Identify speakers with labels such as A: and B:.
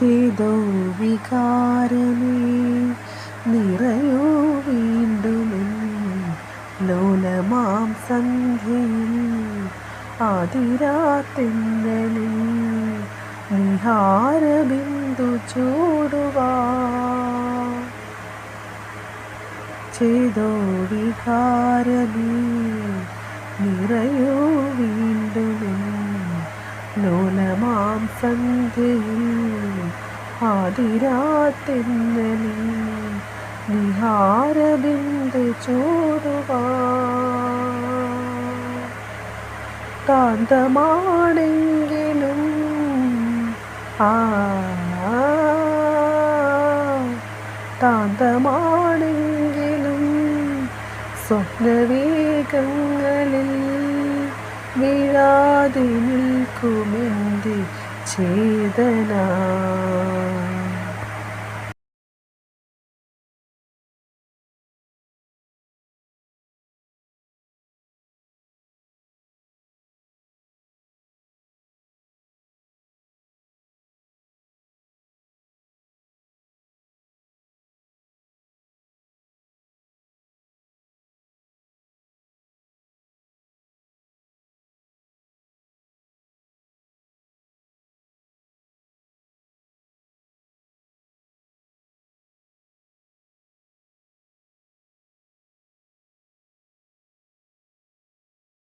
A: ചെയ്തോ വികാരമേ. നിറയോ വീണ്ടും ലോലമാം സന്ധ്യയിൽ നിഹാര നിഹാരബിന്ദു ചൂടുവാ. ചെയ്തോ വികാരമേ. നിറയോ വീണ്ടും ലോലമാം സന്ധ്യയിൽ ആതിരാത്തെന്നലിൽ നിഹാരബിന്ദു ചോരുവാന്തമാണെങ്കിലും ആ താന്തമാണെങ്കിലും സ്വപ്നവേഗങ്ങളിൽ വീഴാതെ നിൽക്കുമെന്റെ 记得呢。